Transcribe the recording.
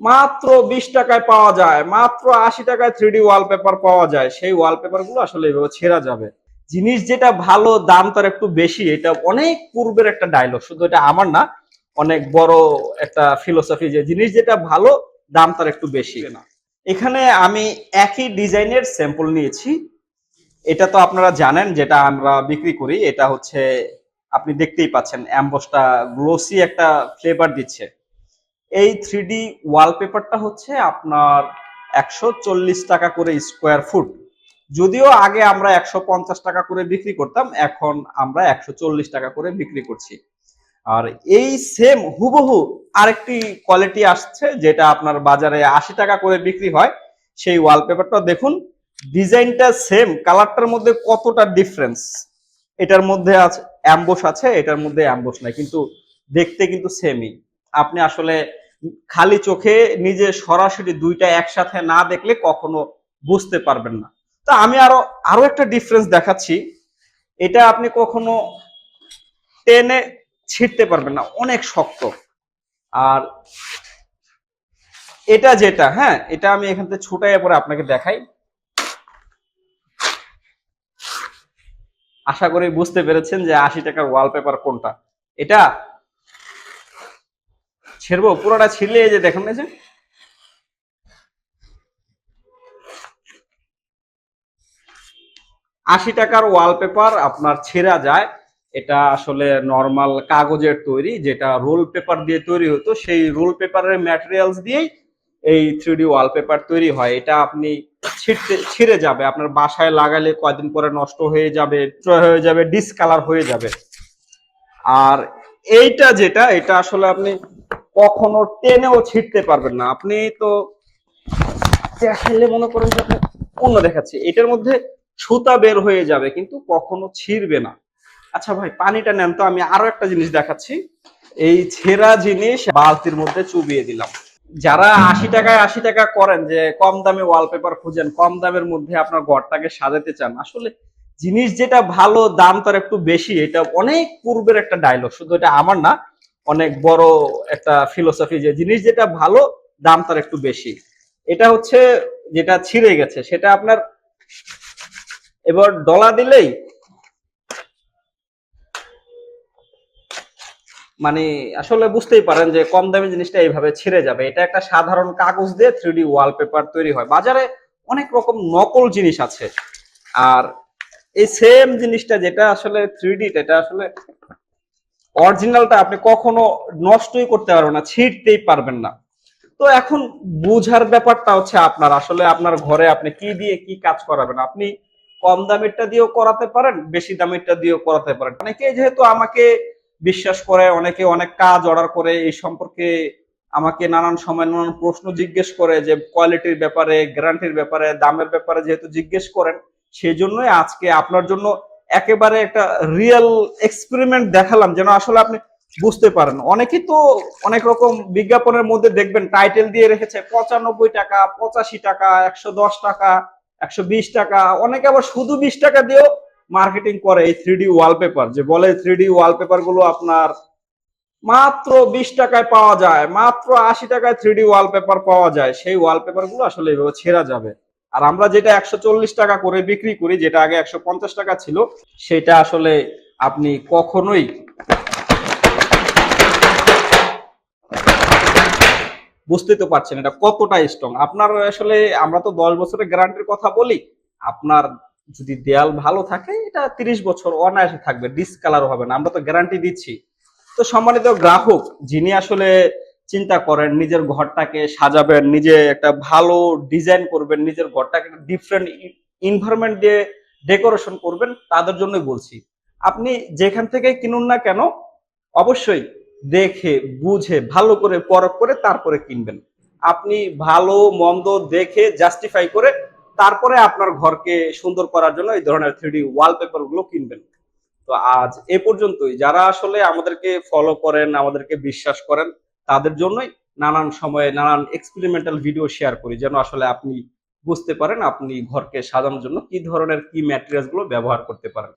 মাত্র বিশ টাকায় পাওয়া যায় মাত্র আশি টাকায় থ্রি ডি ওয়ালপেপার পাওয়া যায়। সেই ওয়ালপেপারগুলো আসলে এভাবে ছেঁড়া যাবে। জিনিস যেটা ভালো দাম তার একটু বেশি এটা অনেক পূর্বের একটা ডায়লগ শুধু এটা আমার না অনেক বড় একটা ফিলোসফি যে জিনিস যেটা ভালো দাম তার একটু বেশি। না। এখানে আমি একই ডিজাইনের স্যাম্পল নিয়েছি। এটা তো আপনারা জানেন যেটা আমরা বিক্রি করি এটা হচ্ছে আপনি দেখতেই পাচ্ছেন অ্যাম্বসটা গ্লোসি একটা ফ্লেভার দিচ্ছে। এই থ্রি ডি ওয়ালপেপারটা হচ্ছে আপনার একশো চল্লিশ টাকা করে স্কোয়ার ফুট যদিও আগে আমরা একশো পঞ্চাশ টাকা করে বিক্রি করতাম, এখন আমরা একশো চল্লিশ টাকা করে বিক্রি করছি। আর এই সেম হুবহু আরেকটি কোয়ালিটি আসছে, যেটা আপনার বাজারে আশি টাকা করে বিক্রি হয়। সেই ওয়ালপেপারটা দেখুন ডিজাইনটা সেম কালারটার মধ্যে কতটা ডিফারেন্স এটার মধ্যে আছে অ্যাম্বোস আছে, এটার মধ্যে অ্যাম্বোস নাই, কিন্তু দেখতে কিন্তু সেমই আপনি আসলে খালি চোখে নিজে সরাসরি দুইটা একসাথে না দেখলে কখনো বুঝতে পারবেন না। তো আমি আরও আরও একটা ডিফারেন্স দেখাচ্ছি। এটা আপনি কখনো টেনে ছিঁড়তে পারবেন না, অনেক শক্ত। আর এটা যেটা হ্যাঁ এটা আমি এখান থেকে ছুটাইয়া পরে আপনাকে দেখাই। আশা করি বুঝতে পেরেছেন যে আশি টাকার ওয়ালপেপার কোনটা। এটা ছেড়বো, পুরোটা এই যে দেখুন, এই যে। আশি টাকার ওয়ালপেপার আপনার ছেঁড়া যায়। এটা আসলে নর্মাল কাগজের তৈরি, যেটা রোল পেপার দিয়ে তৈরি হতো, সেই রোল পেপারের ম্যাটেরিয়ালস দিয়েই এই থ্রি ডি ওয়ালপেপার তৈরি হয়। এটা আপনি ছিঁড়তে, ছিঁড়ে যাবে। আপনার বাসায় লাগালে কয়দিন পরে নষ্ট হয়ে যাবে হয়ে যাবে ডিসকালার হয়ে যাবে। আর এইটা যেটা, এটা আসলে আপনি কখনো টেনেও ছিঁড়তে পারবেন না। আপনি তো মনে করেন যে আপনি অন্য দেখাচ্ছি। এটার মধ্যে সুতা বের হয়ে যাবে, কিন্তু কখনো ছিঁড়বে না। আচ্ছা ভাই, পানিটা নেন তো, আমি আরও একটা জিনিস দেখাচ্ছি। এই ছেঁড়া জিনিস বালতির মধ্যে চুবিয়ে দিলাম। যারা আশি টাকায় আশি টাকা করেন যে কম দামে ওয়ালপেপার খুঁজেন, কম দামের মধ্যে আপনার ঘরটাকে সাজাতে চান, আসলে জিনিস যেটা ভালো, দাম তার একটু বেশি, এটা অনেক পূর্বের একটা ডায়লগ শুধু এটা আমার না অনেক বড় একটা ফিলোসফি যে জিনিস যেটা ভালো, দাম তার একটু বেশি। এটা হচ্ছে যেটা ছিঁড়ে গেছে, সেটা আপনার এবার ডলা দিলেই মানে আসলে বুঝতেই পারেন যে কম দামি জিনিসটা এইভাবে ছিঁড়ে যাবে। এটা একটা সাধারণ কাগজ দিয়ে থ্রি ওয়ালপেপার তৈরি হয়। বাজারে অনেক রকম নকল জিনিস আছে। আর এই সেম জিনিসটা যেটা আসলে থ্রি এটা আসলে অরিজিনালটা আপনি কখনো নষ্টই করতে পারবেন না, ছিঁড়তেই পারবেন না। তো এখন বুঝার ব্যাপারটা হচ্ছে আপনার, আসলে আপনার ঘরে আপনি কি দিয়ে কি কাজ করাবেন? আপনি কম দামেরটা দিয়েও করাতে পারেন, বেশি দামেরটা দিয়েও করাতে পারেন। অনেকে যেহেতু আমাকে বিশ্বাস করে, অনেকে অনেক কাজ অর্ডার করে, এই সম্পর্কে আমাকে নানান সময় নানান প্রশ্ন জিজ্ঞেস করে যে কোয়ালিটির ব্যাপারে, গ্যারান্টির ব্যাপারে, দামের ব্যাপারে যেহেতু জিজ্ঞেস করেন সেই জন্যই আজকে আপনার জন্য একেবারে একটা রিয়েল এক্সপেরিমেন্ট দেখালাম যেন আসলে আপনি বুঝতে পারেন। অনেকেই তো অনেক রকম বিজ্ঞাপনের মধ্যে দেখবেন টাইটেল দিয়ে রেখেছে পঁচানব্বই টাকা, পঁচাশি টাকা, একশো দশ টাকা, একশো বিশ টাকা। অনেকে আবার শুধু বিশ টাকা দিয়েও মার্কেটিং করে এই থ্রি ওয়ালপেপার যে বলে থ্রি ওয়ালপেপারগুলো আপনার মাত্র বিশ টাকায় পাওয়া যায়, মাত্র আশি টাকায় থ্রি ওয়ালপেপার পাওয়া যায়। সেই ওয়ালপেপারগুলো আসলে এভাবে ছেঁড়া যাবে। আর আমরা যেটা একশো চল্লিশ টাকা করে বিক্রি করি, যেটা আগে একশো পঞ্চাশ টাকা ছিল, সেটা আসলে আপনি কখনোই বুঝতে তো পারছেন এটা কতটা স্ট্রং আপনার আসলে আমরা তো দশ বছরের গ্যারান্টির কথা বলি, আপনার যদি দেয়াল ভালো থাকে, এটা তিরিশ বছর অনায়াসে থাকবে ডিসকালারও হবে না, আমরা তো গ্যারান্টি দিচ্ছি। তো সম্মানিত গ্রাহক, যিনি আসলে চিন্তা করেন, নিজের ঘরটাকে সাজাবেন, নিজে একটা ভালো ডিজাইন করবেন, নিজের ঘরটাকে ডিফারেন্ট ইনভারনমেন্ট দিয়ে ডেকোরেশন করবেন, তাদের জন্যই বলছি। আপনি যেখান থেকে কিনুন না কেন, অবশ্যই দেখে, বুঝে, ভালো করে পরখ করে তারপরে কিনবেন। আপনি ভালো, মন্দ দেখে জাস্টিফাই করে তারপরে আপনার ঘরকে সুন্দর করার জন্য এই ধরনের থ্রি ডি ওয়ালপেপারগুলো কিনবেন। তো আজ এ পর্যন্তই। যারা আসলে আমাদেরকে ফলো করেন, আমাদেরকে বিশ্বাস করেন তাদের জন্যই নানান সময়ে নানান এক্সপেরিমেন্টাল ভিডিও শেয়ার করি, যেন আসলে আপনি বুঝতে পারেন আপনি ঘরকে সাজানোর জন্য কি ধরনের কি ম্যাটেরিয়ালসগুলো ব্যবহার করতে পারেন।